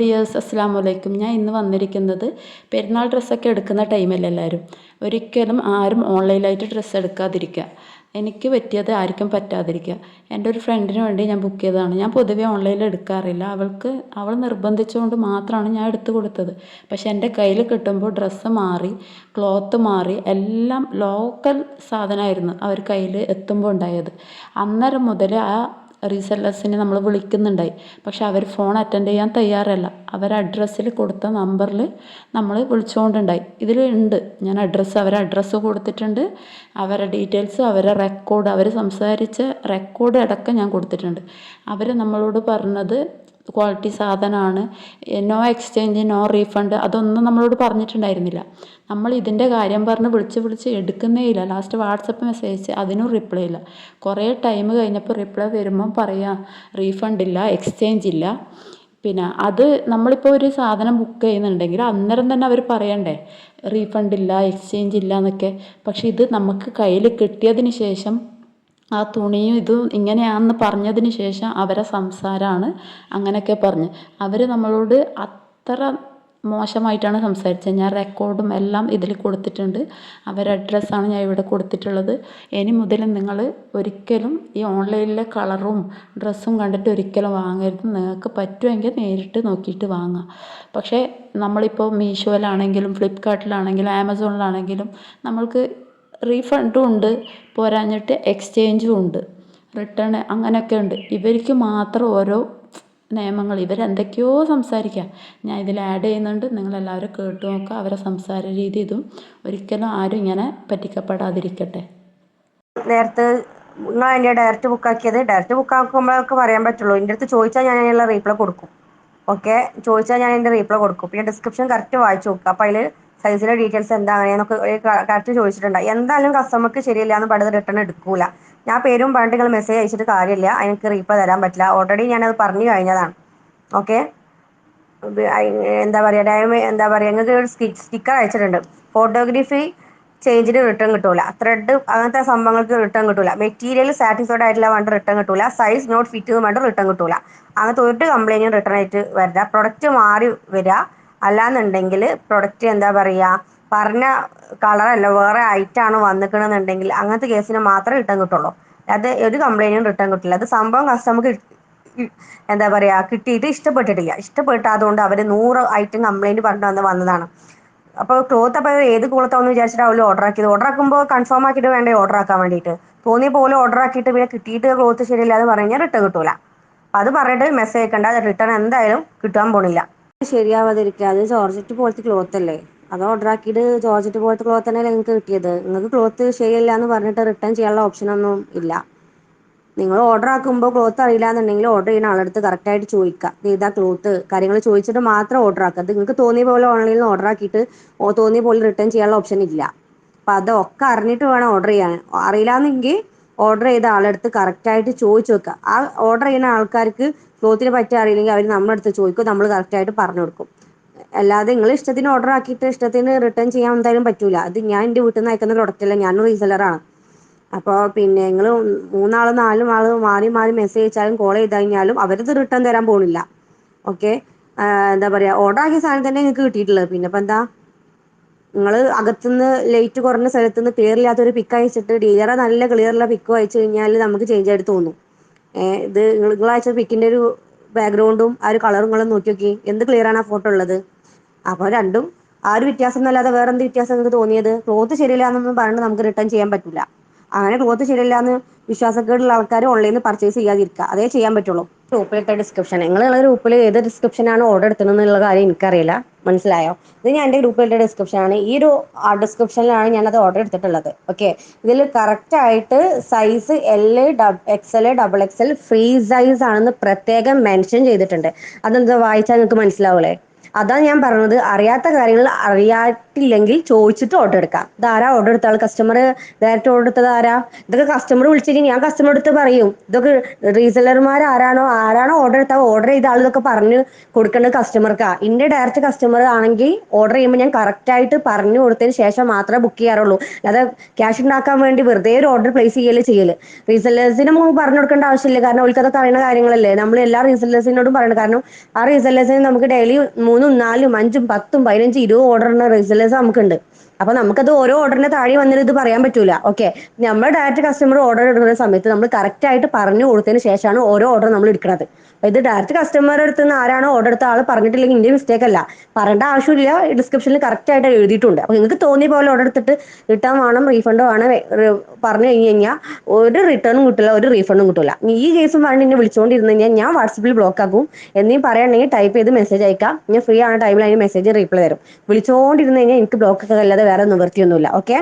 Dears അസ്സാം വലൈക്കും ഞാൻ ഇന്ന് വന്നിരിക്കുന്നത് പെരുന്നാൾ ഡ്രസ്സൊക്കെ എടുക്കുന്ന ടൈമല്ല എല്ലാവരും ഒരിക്കലും ആരും ഓൺലൈനായിട്ട് ഡ്രസ്സ് എടുക്കാതിരിക്കുക. എനിക്ക് പറ്റിയത് ആർക്കും പറ്റാതിരിക്കുക. എന്റെ ഒരു ഫ്രണ്ടിന് വേണ്ടി ഞാൻ ബുക്ക് ചെയ്തതാണ്. ഞാൻ പൊതുവേ ഓൺലൈനിൽ എടുക്കാറില്ല. അവൾക്ക് അവൾ നിർബന്ധിച്ചുകൊണ്ട് മാത്രമാണ് ഞാൻ എടുത്തു കൊടുത്തത്. പക്ഷെ എന്റെ കയ്യിൽ കിട്ടുമ്പോൾ ഡ്രസ്സ് മാറി ക്ലോത്ത് മാറി എല്ലാം ലോക്കൽ സാധനമായിരുന്നു അവർ കയ്യിൽ എത്തുമ്പോൾ ഉണ്ടായത്. അന്നേരം മുതൽ ആ റീസെല്ലേഴ്സിനെ നമ്മൾ വിളിക്കുന്നുണ്ടായി. പക്ഷെ അവർ ഫോൺ അറ്റൻഡ് ചെയ്യാൻ തയ്യാറല്ല. അവർ അഡ്രസ്സിൽ കൊടുത്ത നമ്പറിൽ നമ്മൾ വിളിച്ചുകൊണ്ടുണ്ടായി ഇതിൽ ഉണ്ട് ഞാൻ അഡ്രസ്സ് അവരെ അഡ്രസ്സ് കൊടുത്തിട്ടുണ്ട്. അവരെ ഡീറ്റെയിൽസ് അവരെ റെക്കോർഡ് അവർ സംസാരിച്ച റെക്കോർഡ് അടക്കം ഞാൻ കൊടുത്തിട്ടുണ്ട്. അവർ നമ്മളോട് പറഞ്ഞത് ക്വാളിറ്റി സാധനമാണ് നോ എക്സ്ചേഞ്ച് നോ റീഫണ്ട് അതൊന്നും നമ്മളോട് പറഞ്ഞിട്ടുണ്ടായിരുന്നില്ല. നമ്മൾ ഇതിന്റെ കാര്യം പറഞ്ഞ് വിളിച്ച് വിളിച്ച് എടുക്കുന്നേ ഇല്ല. ലാസ്റ്റ് വാട്സപ്പ് മെസ്സേജ് അയച്ച് അതിനും റിപ്ലൈ ഇല്ല. കുറേ ടൈം കഴിഞ്ഞപ്പോൾ റിപ്ലൈ വരുമ്പം പറയാം റീഫണ്ട് ഇല്ല എക്സ്ചേഞ്ച് ഇല്ല. പിന്നെ അത് നമ്മളിപ്പോൾ ഒരു സാധനം ബുക്ക് ചെയ്യുന്നുണ്ടെങ്കിൽ അന്നേരം തന്നെ അവർ പറയണ്ടേ റീഫണ്ട് ഇല്ല എക്സ്ചേഞ്ച് ഇല്ല എന്നൊക്കെ. പക്ഷേ ഇത് നമുക്ക് കയ്യിൽ കിട്ടിയതിന് ശേഷം ആ തുണിയും ഇതും ഇങ്ങനെയാണെന്ന് പറഞ്ഞതിന് ശേഷം അവരെ സംസാരമാണ് അങ്ങനെയൊക്കെ പറഞ്ഞ്. അവർ നമ്മളോട് അത്ര മോശമായിട്ടാണ് സംസാരിച്ചത്. ഞാൻ റെക്കോർഡും എല്ലാം ഇതിൽ കൊടുത്തിട്ടുണ്ട്. അവരുടെ അഡ്രസ്സാണ് ഞാൻ ഇവിടെ കൊടുത്തിട്ടുള്ളത്. ഇനി മുതൽ നിങ്ങൾ ഒരിക്കലും ഈ ഓൺലൈനിലെ കളറും ഡ്രസ്സും കണ്ടിട്ട് ഒരിക്കലും വാങ്ങരുത്. നിങ്ങൾക്ക് പറ്റുമെങ്കിൽ നേരിട്ട് നോക്കിയിട്ട് വാങ്ങാം. പക്ഷേ നമ്മളിപ്പോൾ മീഷോയിലാണെങ്കിലും ഫ്ലിപ്പ്കാർട്ടിലാണെങ്കിലും ആമസോണിലാണെങ്കിലും നമ്മൾക്ക് റീഫണ്ടും ഉണ്ട് പോരാഞ്ഞിട്ട് എക്സ്ചേഞ്ചും ഉണ്ട് റിട്ടേൺ അങ്ങനെയൊക്കെ ഉണ്ട്. ഇവർക്ക് മാത്രം ഓരോ നിയമങ്ങൾ ഇവരെന്തൊക്കെയോ സംസാരിക്കുക ഞാൻ ഇതിൽ ആഡ് ചെയ്യുന്നുണ്ട് നിങ്ങളെല്ലാവരും കേട്ട് നോക്കുക അവരെ സംസാര രീതി ഇതും. ഒരിക്കലും ആരും ഇങ്ങനെ പറ്റിക്കപ്പെടാതിരിക്കട്ടെ. നേരത്തെ നിങ്ങൾ അതിന്റെ ഡയറക്റ്റ് ബുക്ക് ആക്കിയത് ഡയറക്റ്റ് ബുക്ക് ആക്കുമ്പോഴൊക്കെ പറയാൻ പറ്റുള്ളൂ. എന്റെ അടുത്ത് ചോദിച്ചാൽ ഞാൻ അതിനുള്ള റീപ്ലൈ കൊടുക്കും. ഓക്കെ ചോദിച്ചാൽ ഞാൻ എന്റെ റീപ്ലൈ കൊടുക്കും. പിന്നെ ഡിസ്ക്രിപ്ഷൻ കറക്റ്റ് വായിച്ചു നോക്കുക. അപ്പോൾ അതിൽ സൈസിലെ ഡീറ്റെയിൽസ് എന്താ അങ്ങനെയെന്നൊക്കെ കറക്റ്റ് ചോദിച്ചിട്ടുണ്ട് എന്തായാലും കസ്റ്റമർക്ക് ശരിയില്ല എന്ന് പറഞ്ഞത് റിട്ടേൺ എടുക്കൂല. ഞാൻ പേരും പറഞ്ഞിട്ട് നിങ്ങൾ മെസ്സേജ് അയച്ചിട്ട് കാര്യമില്ല. എനിക്ക് റീപ്ലൈ തരാൻ പറ്റില്ല. ഓൾറെഡി ഞാനത് പറഞ്ഞു കഴിഞ്ഞതാണ്. ഓക്കെ എന്താ പറയുക ഡയമ എന്താ പറയുക നിങ്ങൾക്ക് ഒരു സ്റ്റിക്കർ അയച്ചിട്ടുണ്ട്. ഫോട്ടോഗ്രാഫി ചേഞ്ചിന് റിട്ടേൺ കിട്ടൂല. ത്രെഡ് അങ്ങനത്തെ സംഭവങ്ങൾക്ക് റിട്ടേൺ കിട്ടൂല. മെറ്റീരിയൽ സാറ്റിസ്ഫൈഡ് ആയിട്ടില്ല വേണ്ട റിട്ടേൺ കിട്ടൂല. സൈസ് നോട്ട് ഫിറ്റ് എന്ന് വേണ്ട റിട്ടേൺ കിട്ടൂല. അങ്ങനത്തെ ഒരു കംപ്ലൈന്റും റിട്ടേൺ ആയിട്ട് വരില്ല പ്രൊഡക്റ്റ് മാറി വരിക. അല്ലാന്നുണ്ടെങ്കിൽ പ്രൊഡക്റ്റ് എന്താ പറയുക പറഞ്ഞ കളറല്ല വേറെ ഐറ്റാണ് വന്നിക്കണമെന്നുണ്ടെങ്കിൽ അങ്ങനത്തെ കേസിന് മാത്രമേ റിട്ടേൺ കിട്ടുള്ളൂ. അത് ഒരു കംപ്ലൈന്റും റിട്ടേൺ കിട്ടില്ല. അത് സംഭവം കസ്റ്റമർക്ക് എന്താ പറയുക കിട്ടിയിട്ട് ഇഷ്ടപ്പെട്ടിട്ടില്ല. ഇഷ്ടപ്പെട്ടാതുകൊണ്ട് അവർ നൂറ് ഐറ്റം കംപ്ലൈന്റ് പറഞ്ഞിട്ട് വന്ന് വന്നതാണ്. അപ്പോൾ ക്ലോത്ത് അപ്പോൾ ഏത് ക്ലോത്താന്ന് വിചാരിച്ചിട്ട് അവർ ഓർഡർ ആക്കിയത്? ഓർഡർ ആക്കുമ്പോൾ കൺഫേം ആക്കിയിട്ട് വേണ്ടേ ഓർഡർ ആക്കാൻ വേണ്ടിയിട്ട് തോന്നിയ പോലെ ഓർഡർ ആക്കിയിട്ട് പിന്നെ കിട്ടിയിട്ട് ക്ലോത്ത് ശരിയില്ല എന്ന് പറഞ്ഞു കഴിഞ്ഞാൽ റിട്ടേൺ കിട്ടൂല. അത് പറഞ്ഞിട്ട് മെസ്സേജ് അയക്കണ്ട. റിട്ടേൺ എന്തായാലും കിട്ടാൻ പോണില്ല. ശരിയാവാതിരിക്കുക അത് ജോർജറ്റ് പോലത്തെ ക്ലോത്ത് അല്ലേ? അത് ഓർഡർ ആക്കിയിട്ട് ജോർജറ്റ് പോലത്തെ ക്ലോത്ത് തന്നെ നിങ്ങൾക്ക് കിട്ടിയത്? നിങ്ങൾക്ക് ക്ലോത്ത് ശരിയല്ല എന്ന് പറഞ്ഞിട്ട് റിട്ടേൺ ചെയ്യാനുള്ള ഓപ്ഷനൊന്നും ഇല്ല. നിങ്ങൾ ഓർഡർ ആക്കുമ്പോൾ ക്ലോത്ത് അറിയില്ല എന്നുണ്ടെങ്കിൽ ഓർഡർ ചെയ്യുന്ന ആളെടുത്ത് കറക്റ്റ് ആയിട്ട് ചോദിക്കുക ഇതാ ക്ലോത്ത് കാര്യങ്ങൾ ചോദിച്ചിട്ട് മാത്രം ഓർഡർ ആക്കുക. നിങ്ങൾക്ക് തോന്നിയ പോലെ ഓൺലൈനിൽ ഓർഡർ ആക്കിയിട്ട് തോന്നിയ പോലെ റിട്ടേൺ ചെയ്യാനുള്ള ഓപ്ഷൻ ഇല്ല. അപ്പം അതൊക്കെ അറിഞ്ഞിട്ട് വേണം ഓർഡർ ചെയ്യാൻ. അറിയില്ലാന്നെങ്കിൽ ഓർഡർ ചെയ്ത ആളടുത്ത് കറക്റ്റായിട്ട് ചോദിച്ചു വെക്കുക ആ ഓർഡർ ചെയ്യുന്ന ആൾക്കാർക്ക് ക്ലോത്തിനെ പറ്റി അറിയില്ലെങ്കിൽ അവർ നമ്മുടെ അടുത്ത് ചോദിക്കും നമ്മൾ കറക്റ്റായിട്ട് പറഞ്ഞു കൊടുക്കും. അല്ലാതെ നിങ്ങൾ ഇഷ്ടത്തിന് ഓർഡർ ആക്കിയിട്ട് ഇഷ്ടത്തിന് റിട്ടേൺ ചെയ്യാൻ എന്തായാലും പറ്റൂല. അത് ഞാൻ എന്റെ വീട്ടിൽ നിന്ന് അയക്കുന്ന പ്രൊഡക്റ്റ് അല്ല ഞാനും റീസെല്ലറാണ് അപ്പോൾ പിന്നെ നിങ്ങൾ മൂന്നാളും നാലും ആൾ മാറി മാറി മെസ്സേജ് അയച്ചാലും കോൾ ചെയ്ത് കഴിഞ്ഞാലും അവരത് റിട്ടേൺ തരാൻ പോകുന്നില്ല ഓക്കെ എന്താ പറയുക ഓർഡർ ആക്കിയ സാധനം തന്നെ നിങ്ങൾക്ക് കിട്ടിയിട്ടുള്ളത്. പിന്നെ ഇപ്പം എന്താ? നിങ്ങൾ അകത്തുനിന്ന് ലൈറ്റ് കുറഞ്ഞ സ്ഥലത്ത് നിന്ന് ക്ലിയർ ഇല്ലാത്തൊരു പിക്ക് അയച്ചിട്ട് ഡീലറെ നല്ല ക്ലിയറുള്ള പിക്ക് അയച്ചു കഴിഞ്ഞാൽ നമുക്ക് ചേഞ്ച് ആയിട്ട് തോന്നും. ഇത് നിങ്ങൾ അയച്ച പിക്കിന്റെ ഒരു ബാക്ക്ഗ്രൗണ്ടും ആ ഒരു കളറും നിങ്ങളും നോക്കി നോക്കി എന്ത് ക്ലിയർ ആണ് ആ ഫോട്ടോ ഉള്ളത്? അപ്പോൾ രണ്ടും ആ ഒരു വ്യത്യാസം എന്നല്ലാതെ വേറെ എന്ത് വ്യത്യാസം നിങ്ങൾക്ക് തോന്നിയത്? ക്ലോത്ത് ശരിയല്ല എന്നൊന്നും പറഞ്ഞിട്ട് നമുക്ക് റിട്ടേൺ ചെയ്യാൻ പറ്റില്ല അങ്ങനെ ക്ലോത്ത് ശരിയില്ല എന്ന് വിശ്വാസക്കേടുള്ള ആൾക്കാർ ഓൺലൈനിൽ നിന്ന് പർച്ചേസ് ചെയ്യാതിരിക്കുക. അതേ ചെയ്യാൻ പറ്റുള്ളൂ. ഗ്രൂപ്പിലിട്ട ഡിസ്ക്രിപ്ഷൻ നിങ്ങൾ ഗ്രൂപ്പിൽ ഏത് ഡിസ്ക്രിപ്ഷനാണ് ഓർഡർ എടുത്തതെന്നുള്ള കാര്യം എനിക്കറിയില്ല. മനസ്സിലായോ? ഇത് ഞാൻ എന്റെ ഡിസ്ക്രിപ്ഷൻ ആണ്. ഈ ഒരു ഡിസ്ക്രിപ്ഷനിലാണ് ഞാൻ അത് ഓർഡർ എടുത്തിട്ടുള്ളത്. ഓക്കെ ഇതിൽ കറക്റ്റ് ആയിട്ട് size L X L double X L free size ആണെന്ന് പ്രത്യേകം മെൻഷൻ ചെയ്തിട്ടുണ്ട്. അതെന്താ വായിച്ചാൽ നിങ്ങൾക്ക് മനസ്സിലാവൂലേ? അതാണ് ഞാൻ പറഞ്ഞത്. അറിയാത്ത കാര്യങ്ങൾ അറിയാത്തില്ലെങ്കിൽ ചോദിച്ചിട്ട് ഓർഡർ എടുക്കാം. ഇതാരാ ഓർഡർ എടുത്ത ആൾ കസ്റ്റമർ ഡയറക്റ്റ് ഓർഡർ എടുത്തത് ആരാ? ഇതൊക്കെ കസ്റ്റമർ വിളിച്ചിട്ട് ഞാൻ കസ്റ്റമർ എടുത്ത് പറയും. ഇതൊക്കെ റീസെലർമാർ ആരാണോ ആരാണോ ഓർഡർ എടുത്ത ഓർഡർ ചെയ്ത ആൾ ഇതൊക്കെ പറഞ്ഞ് കൊടുക്കേണ്ടത് കസ്റ്റമർക്കാ ഇന്റെ ഡയറക്റ്റ് കസ്റ്റമർ ആണെങ്കിൽ ഓർഡർ ചെയ്യുമ്പോൾ ഞാൻ കറക്റ്റ് ആയിട്ട് പറഞ്ഞു കൊടുത്തതിന് ശേഷം മാത്രമേ ബുക്ക് ചെയ്യാറുള്ളൂ. അല്ലാതെ ക്യാഷ് ഉണ്ടാക്കാൻ വേണ്ടി വെറുതെ ഒരു ഓർഡർ പ്ലേസ് ചെയ്യൽ ചെയ്യൽ. റീസെല്ലേഴ്സിന് നമുക്ക് പറഞ്ഞു കൊടുക്കേണ്ട ആവശ്യമില്ല. കാരണം അവർക്ക് അതൊക്കെ അറിയുന്ന കാര്യങ്ങളല്ലേ. നമ്മൾ എല്ലാ റീസെല്ലേഴ്സിനോടും പറയണം കാരണം ആ റീസെല്ലേഴ്സിന് നമുക്ക് ഡെയിലി മൂന്നും നാലും അഞ്ചും പത്തും പതിനഞ്ചും ഇരുപത് ഓർഡറിന് റീസെല്ലേഴ്സ് നമുക്കുണ്ട്. അപ്പൊ നമുക്കത് ഓരോ ഓർഡറിന്റെ താഴെ വന്നിട്ട് ഇത് പറയാൻ പറ്റൂല. ഓക്കെ നമ്മൾ ഡയറക്റ്റ് കസ്റ്റമർ ഓർഡർ എടുക്കുന്ന സമയത്ത് നമ്മൾ കറക്റ്റ് ആയിട്ട് പറഞ്ഞു കൊടുത്തതിന് ശേഷമാണ് ഓരോ ഓർഡർ നമ്മൾ എടുക്കുന്നത് അപ്പൊ ഇത് ഡയറക്റ്റ് കസ്റ്റമർ അടുത്ത് നിന്ന് ആരാണോ ഓർഡർ എടുത്ത ആൾ പറഞ്ഞിട്ടില്ലെങ്കിൽ ഇന്ത്യ മിസ്റ്റേക്ക് അല്ല. പറയേണ്ട ആവശ്യമില്ല. ഡിസ്ക്രിപ്ഷനിൽ കറക്റ്റ് ആയിട്ട് എഴുതിയിട്ടുണ്ട്. അപ്പൊ നിങ്ങൾക്ക് തോന്നിയ പോലെ ഓർഡർ എടുത്തിട്ട് റിട്ടേൺ വേണം റീഫണ്ട് വേണം പറഞ്ഞു കഴിഞ്ഞ് കഴിഞ്ഞാൽ ഒരു റിട്ടേണും കിട്ടില്ല ഒരു റീഫണ്ടും കിട്ടില്ല ഈ കേസും പറഞ്ഞ് എന്നെ വിളിച്ചുകൊണ്ടിരുന്നു കഴിഞ്ഞാൽ ഞാൻ വാട്സപ്പിൽ ബ്ലോക്ക് ആക്കും. എന്നീ പറയുകയാണെങ്കിൽ ടൈപ്പ് ചെയ്ത് മെസ്സേജ് അയക്കാം. ഞാൻ ഫ്രീ ആണ് ടൈമിൽ അതിന് മെസ്സേജ് റീപ്ലൈ തരും. വിളിച്ചുകൊണ്ടിരുന്നു കഴിഞ്ഞാൽ എനിക്ക് ബ്ലോക്ക് ഒക്കെ അല്ലാതെ വേറെ നിവൃത്തിയൊന്നുമില്ല ഓക്കെ